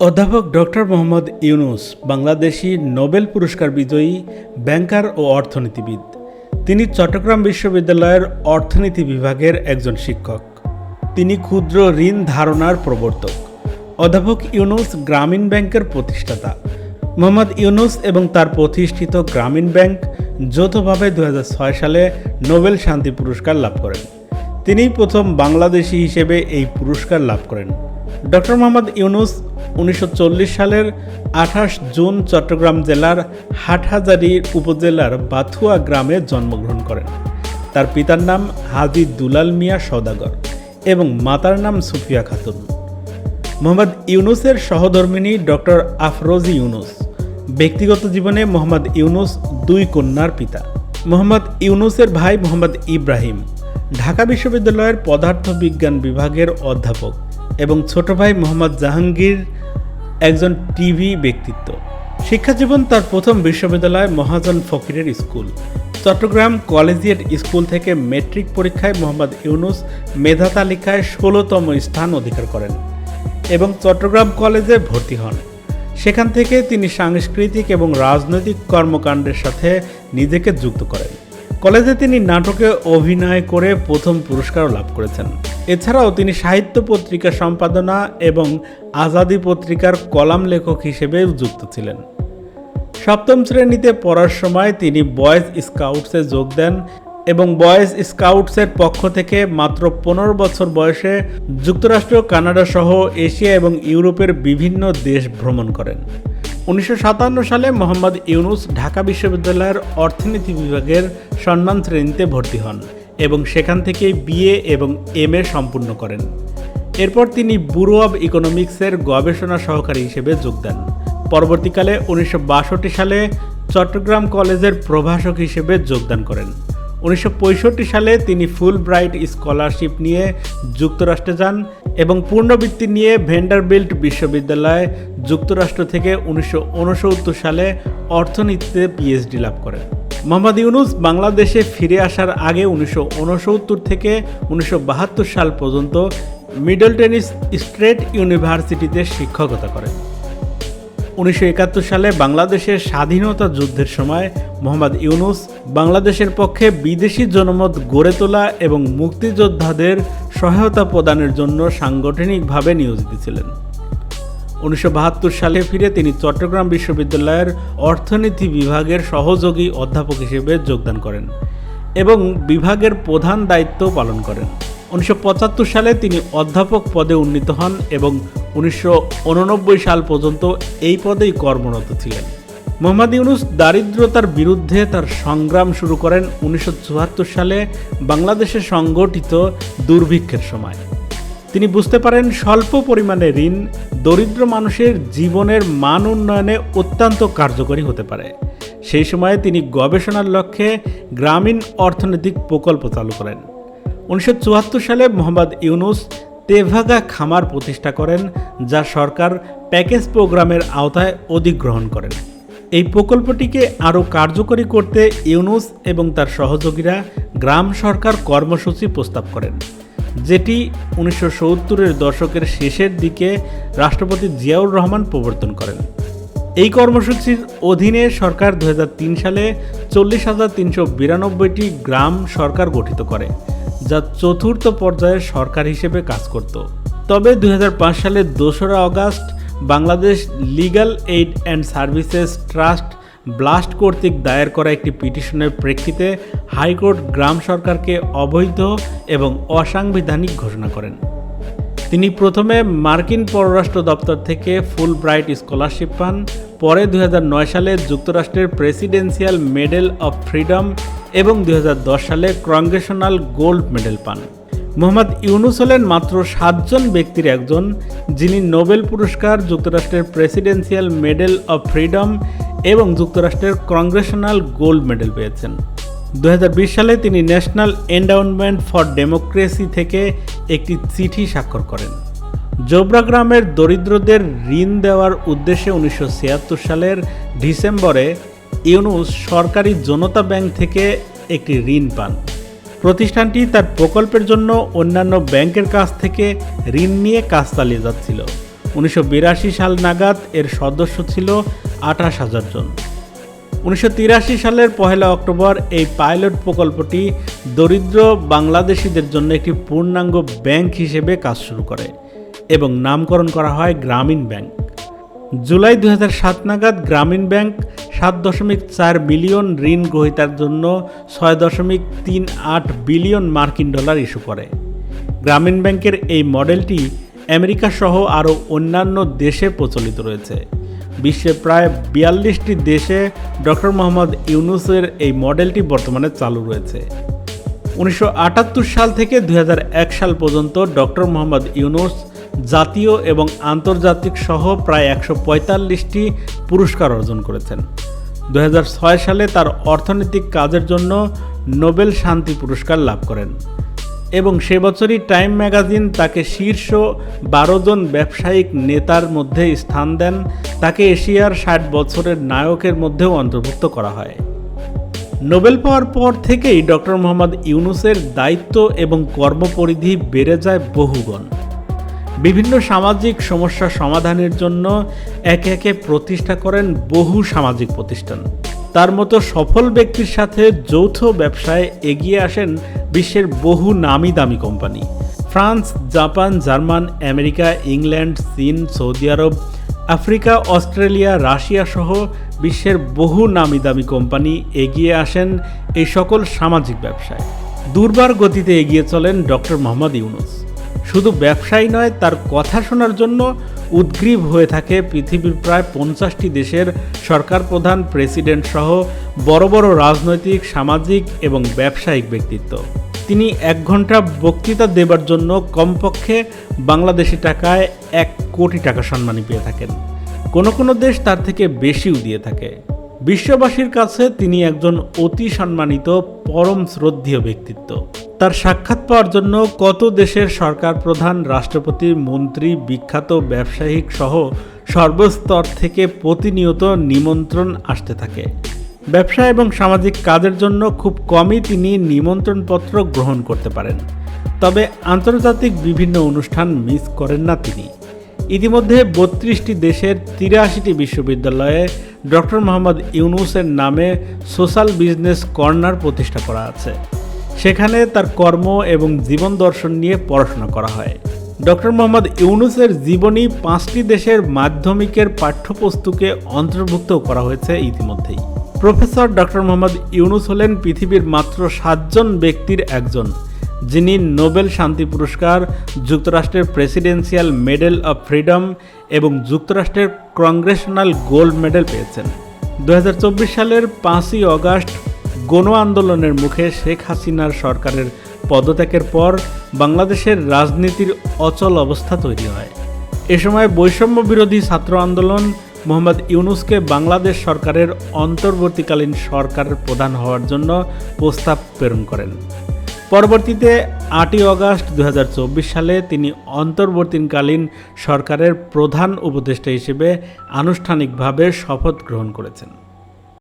অধ্যাপক doctor Mohammad Yunus, Bangladeshi Nobel পুরস্কার বিজয়ী ব্যাংকার ও অর্থনীতিবিদ। তিনি চট্টগ্রাম বিশ্ববিদ্যালয়ের অর্থনীতি বিভাগের একজন শিক্ষক। তিনি ক্ষুদ্র ঋণ ধারণার প্রবর্তক। অধ্যাপক ইউনুস গ্রামীণ ব্যাংকের প্রতিষ্ঠাতা। মোহাম্মদ ইউনুস এবং তার প্রতিষ্ঠিত গ্রামীণ ব্যাংক যৌথভাবে দু হাজার ছয় সালে নোবেল শান্তি পুরস্কার লাভ করেন। তিনিই প্রথম বাংলাদেশি হিসেবে এই পুরস্কার লাভ করেন। ডক্টর মোহাম্মদ ইউনুস উনিশশো চল্লিশ সালের আঠাশ জুন চট্টগ্রাম জেলার হাটহাজারী উপজেলার বাথুয়া গ্রামে জন্মগ্রহণ করেন। তার পিতার নাম হাজি দুলাল মিয়া সদাগর এবং মাতার নাম সুফিয়া খাতুন। মোহাম্মদ ইউনুসের সহধর্মিনী ডক্টর আফরোজি ইউনুস, ব্যক্তিগত জীবনে মোহাম্মদ ইউনুস দুই কন্যার পিতা। মোহাম্মদ ইউনুসের ভাই মোহাম্মদ ইব্রাহিম, ঢাকা বিশ্ববিদ্যালয়ের পদার্থ বিজ্ঞান বিভাগের অধ্যাপক। এবং ছোট ভাই মোহাম্মদ জাহাঙ্গীর একজন টিভি ব্যক্তিত্ব। শিক্ষাজীবন তার প্রথম বিশ্ববিদ্যালয় মহাজন ফকিরের স্কুল। চট্টগ্রাম কলেজিয়েট স্কুল থেকে মেট্রিক পরীক্ষায় মোহাম্মদ ইউনুস মেধা তালিকায় ষোলোতম স্থান অধিকার করেন এবং চট্টগ্রাম কলেজে ভর্তি হন। সেখান থেকে তিনি সাংস্কৃতিক এবং রাজনৈতিক কর্মকাণ্ডের সাথে নিজেকে যুক্ত করেন। কলেজে তিনি নাটকে অভিনয় করে প্রথম পুরস্কারও লাভ করেছেন। এছাড়াও তিনি সাহিত্য পত্রিকা সম্পাদনা এবং আজাদি পত্রিকার কলাম লেখক হিসেবে যুক্ত ছিলেন। সপ্তম শ্রেণীতে পড়ার সময় তিনি বয়েজ স্কাউটসে যোগ দেন এবং বয়েজ স্কাউটসের পক্ষ থেকে মাত্র পনেরো বছর বয়সে যুক্তরাষ্ট্র, কানাডা সহ এশিয়া এবং ইউরোপের বিভিন্ন দেশ ভ্রমণ করেন। উনিশশো সাতান্ন সালে মোহাম্মদ ইউনুস ঢাকা বিশ্ববিদ্যালয়ের অর্থনীতি বিভাগের সম্মান শ্রেণীতে ভর্তি হন। এবং সেখান থেকে বিএ এবং এম এ সম্পূর্ণ করেন। এরপর তিনি ব্যুরো অব ইকোনমিক্সের গবেষণা সহকারী হিসেবে যোগ দেন। পরবর্তীকালে উনিশশো বাষট্টি সালে চট্টগ্রাম কলেজের প্রভাষক হিসেবে যোগদান করেন। উনিশশো পঁয়ষট্টি সালে তিনি ফুল ব্রাইট স্কলারশিপ নিয়ে যুক্তরাষ্ট্রে যান এবং পূর্ণবৃত্তি নিয়ে ভেন্ডারবিল্ট বিশ্ববিদ্যালয়ে যুক্তরাষ্ট্র থেকে উনিশশো উনসত্তর সালে অর্থনীতিতে পিএইচডি লাভ করেন। মোহাম্মদ ইউনুস বাংলাদেশে ফিরে আসার আগে উনিশশো ঊনসত্তর থেকে উনিশশো বাহাত্তর সাল পর্যন্ত মিডল টেনিস স্ট্রেট ইউনিভার্সিটিতে শিক্ষকতা করেন। উনিশশো একাত্তর সালে বাংলাদেশের স্বাধীনতা যুদ্ধের সময় মোহাম্মদ ইউনুস বাংলাদেশের পক্ষে বিদেশি জনমত গড়ে তোলা এবং মুক্তিযোদ্ধাদের সহায়তা প্রদানের জন্য সাংগঠনিকভাবে নিয়োজিত ছিলেন। উনিশশো বাহাত্তর সালে ফিরে তিনি চট্টগ্রাম বিশ্ববিদ্যালয়ের অর্থনীতি বিভাগের সহযোগী অধ্যাপক হিসেবে যোগদান করেন এবং বিভাগের প্রধান দায়িত্ব পালন করেন। উনিশশো পঁচাত্তর সালে তিনি অধ্যাপক পদে উন্নীত হন এবং উনিশশো উননব্বই সাল পর্যন্ত এই পদেই কর্মরত ছিলেন। মোহাম্মদ ইউনুস দারিদ্রতার বিরুদ্ধে তার সংগ্রাম শুরু করেন উনিশশো সালে বাংলাদেশে সংগঠিত দুর্ভিক্ষের সময়। তিনি বুঝতে পারেন স্বল্প পরিমাণে ঋণ দরিদ্র মানুষের জীবনের মান উন্নয়নে অত্যন্ত কার্যকরী হতে পারে। সেই সময়ে তিনি গবেষণার লক্ষ্যে গ্রামীণ অর্থনৈতিক প্রকল্প চালু করেন। উনিশশো চুয়াত্তর সালে মোহাম্মদ ইউনুস তেভাগা খামার প্রতিষ্ঠা করেন, যা সরকার প্যাকেজ প্রোগ্রামের আওতায় অধিগ্রহণ করেন। এই প্রকল্পটিকে আরও কার্যকরী করতে ইউনুস এবং তার সহযোগীরা গ্রাম সরকার কর্মসূচি প্রস্তাব করেন। যেটি উনিশশো সত্তরের দশকের শেষের দিকে রাষ্ট্রপতি জিয়াউর রহমান প্রবর্তন করেন। এই কর্মসূচির অধীনে সরকার দু হাজার তিন সালে চল্লিশ হাজার তিনশো বিরানব্বইটি গ্রাম সরকার গঠিত করে, যা চতুর্থ পর্যায়ের সরকার হিসেবে কাজ করত। তবে দুই সালের দোসরা August Bangladesh legal aid and services trust BLAST কর্তৃক দায়ের করা একটি পিটিশনের প্রেক্ষিতে হাইকোর্ট গ্রাম সরকারকে অবৈধ এবং অসাংবিধানিক ঘোষণা করেন। তিনি প্রথমে মার্কিন পররাষ্ট্র দপ্তর থেকে ফুল ব্রাইট স্কলারশিপ পান। পরে দু হাজার নয় সালে যুক্তরাষ্ট্রের প্রেসিডেন্সিয়াল মেডেল অফ ফ্রিডম এবং দু হাজার দশ সালে কংগ্রেশনাল গোল্ড মেডেল পান। মোহাম্মদ ইউনুস হলেন মাত্র সাতজন ব্যক্তির একজন, যিনি নোবেল পুরস্কার যুক্তরাষ্ট্রের প্রেসিডেন্সিয়াল মেডেল অফ ফ্রিডম এবং যুক্তরাষ্ট্রের কংগ্রেশনাল গোল্ড মেডেল পেয়েছেন। দু হাজার বিশ সালে তিনি ন্যাশনাল এন্ডাউনমেন্ট ফর ডেমোক্রেসি থেকে একটি চিঠি স্বাক্ষর করেন। জোবরা গ্রামের দরিদ্রদের ঋণ দেওয়ার উদ্দেশ্যে উনিশশো ছিয়াত্তর সালের ডিসেম্বরে ইউনুস সরকারি জনতা ব্যাংক থেকে একটি ঋণ পান। প্রতিষ্ঠানটি তার প্রকল্পের জন্য অন্যান্য ব্যাংকের কাছ থেকে ঋণ নিয়ে কাজ চালিয়ে যাচ্ছিল। উনিশশো বিরাশি সাল নাগাদ এর সদস্য ছিল আঠাশ হাজার জন। উনিশশো তিরাশি সালের পহেলা অক্টোবর এই পাইলট প্রকল্পটি দরিদ্র বাংলাদেশিদের জন্য একটি পূর্ণাঙ্গ ব্যাংক হিসেবে কাজ শুরু করে এবং নামকরণ করা হয় গ্রামীণ ব্যাংক। জুলাই দুই সাত নাগাদ গ্রামীণ ব্যাংক সাত দশমিক চার বিলিয়ন ঋণ গ্রহীতার জন্য ছয় দশমিক তিন আট বিলিয়ন মার্কিন ডলার ইস্যু করে। গ্রামীণ ব্যাংকের এই মডেলটি আমেরিকা সহ আরও অন্যান্য দেশে প্রচলিত রয়েছে। বিশ্বের প্রায় বিয়াল্লিশটি দেশে ডক্টর মোহাম্মদ ইউনুসের এই মডেলটি বর্তমানে চালু রয়েছে। উনিশশো আটাত্তর সাল থেকে দু হাজার এক সাল পর্যন্ত ডক্টর মোহাম্মদ ইউনুস জাতীয় এবং আন্তর্জাতিক সহ প্রায় একশো পঁয়তাল্লিশটি পুরস্কার অর্জন করেছেন। দু হাজার ছয় সালে তার অর্থনৈতিক কাজের জন্য নোবেল শান্তি পুরস্কার লাভ করেন। এবং সে বছরই টাইম ম্যাগাজিন তাকে শীর্ষ বারো জন ব্যবসায়িক নেতার মধ্যে স্থান দেন। তাকে এশিয়ার ষাট বছরের নায়কের মধ্যেও অন্তর্ভুক্ত করা হয়। নোবেল পাওয়ার পর থেকেই ডক্টর মোহাম্মদ ইউনুসের দায়িত্ব এবং কর্মপরিধি বেড়ে যায় বহুগুণ। বিভিন্ন সামাজিক সমস্যা সমাধানের জন্য একে একে প্রতিষ্ঠা করেন বহু সামাজিক প্রতিষ্ঠান। তার মতো সফল ব্যক্তির সাথে যৌথ ব্যবসায় এগিয়ে আসেন বিশ্বের বহু নামি দামি company. France, Japan, German, America, England, চীন, Saudi Arab, Africa, Australia, Russia সহ বিশ্বের বহু নামি দামি কোম্পানি এগিয়ে আসেন এই সকল সামাজিক ব্যবসায়। দুর্বার গতিতে এগিয়ে চলেন ডক্টর মোহাম্মদ ইউনুস। শুধু ব্যবসায়ী নয়, তার কথা শোনার জন্য উদ্গ্রীব হয়ে থাকে পৃথিবীর প্রায় পঞ্চাশটি দেশের সরকার প্রধান, প্রেসিডেন্ট সহ বড় বড় রাজনৈতিক, সামাজিক এবং ব্যবসায়িক ব্যক্তিত্ব। তিনি এক ঘণ্টা বক্তৃতা দেবার জন্য কমপক্ষে বাংলাদেশি টাকায় এক কোটি টাকা সম্মানী পেয়ে থাকেন। কোনো কোনো দেশ তার থেকে বেশিও দিয়ে থাকে। বিশ্ববাসীর কাছে তিনি একজন অতি সম্মানিত, পরম শ্রদ্ধেয় ব্যক্তিত্ব। তার সাক্ষাৎ পাওয়ার জন্য কত দেশের সরকার প্রধান, রাষ্ট্রপতি, মন্ত্রী, বিখ্যাত ব্যবসায়িক সহ সর্বস্তর থেকে প্রতিনিয়ত নিমন্ত্রণ আসতে থাকে। ব্যবসা এবং সামাজিক কাজের জন্য খুব কমই তিনি নিমন্ত্রণপত্র গ্রহণ করতে পারেন। তবে আন্তর্জাতিক বিভিন্ন অনুষ্ঠান মিস করেন না তিনি। ইতিমধ্যে বত্রিশটি দেশের তিরাশিটি বিশ্ববিদ্যালয়ে ডক্টর মোহাম্মদ ইউনুসের নামে সোশ্যাল বিজনেস কর্নার প্রতিষ্ঠা করা আছে। সেখানে তার কর্ম এবং জীবন দর্শন নিয়ে পড়াশোনা করা হয়। ডক্টর মোহাম্মদ ইউনুসের জীবনী পাঁচটি দেশের মাধ্যমিকের পাঠ্যপুস্তকে অন্তর্ভুক্ত করা হয়েছে ইতিমধ্যেই। প্রফেসর ডক্টর মোহাম্মদ ইউনুস হলেন পৃথিবীর মাত্র সাতজন ব্যক্তির একজন। যিনি নোবেল শান্তি পুরস্কার, যুক্তরাষ্ট্রের প্রেসিডেন্সিয়াল মেডেল অব ফ্রিডম এবং যুক্তরাষ্ট্রের কংগ্রেশনাল গোল্ড মেডেল পেয়েছেন। দু হাজার চব্বিশ সালের পাঁচই অগাস্ট গণ আন্দোলনের মুখে শেখ হাসিনার সরকারের পদত্যাগের পর বাংলাদেশের রাজনীতির অচল অবস্থা তৈরি হয়। এ সময় বৈষম্য বিরোধী ছাত্র আন্দোলন মোহাম্মদ ইউনুসকে বাংলাদেশ সরকারের অন্তর্বর্তীকালীন সরকারের প্রধান হওয়ার জন্য প্রস্তাব প্রেরণ করেন। পরবর্তীতে আটই অগাস্ট দু হাজার চব্বিশ সালে তিনি অন্তর্বর্তীকালীন সরকারের প্রধান উপদেষ্টা হিসেবে আনুষ্ঠানিকভাবে শপথ গ্রহণ করেছেন।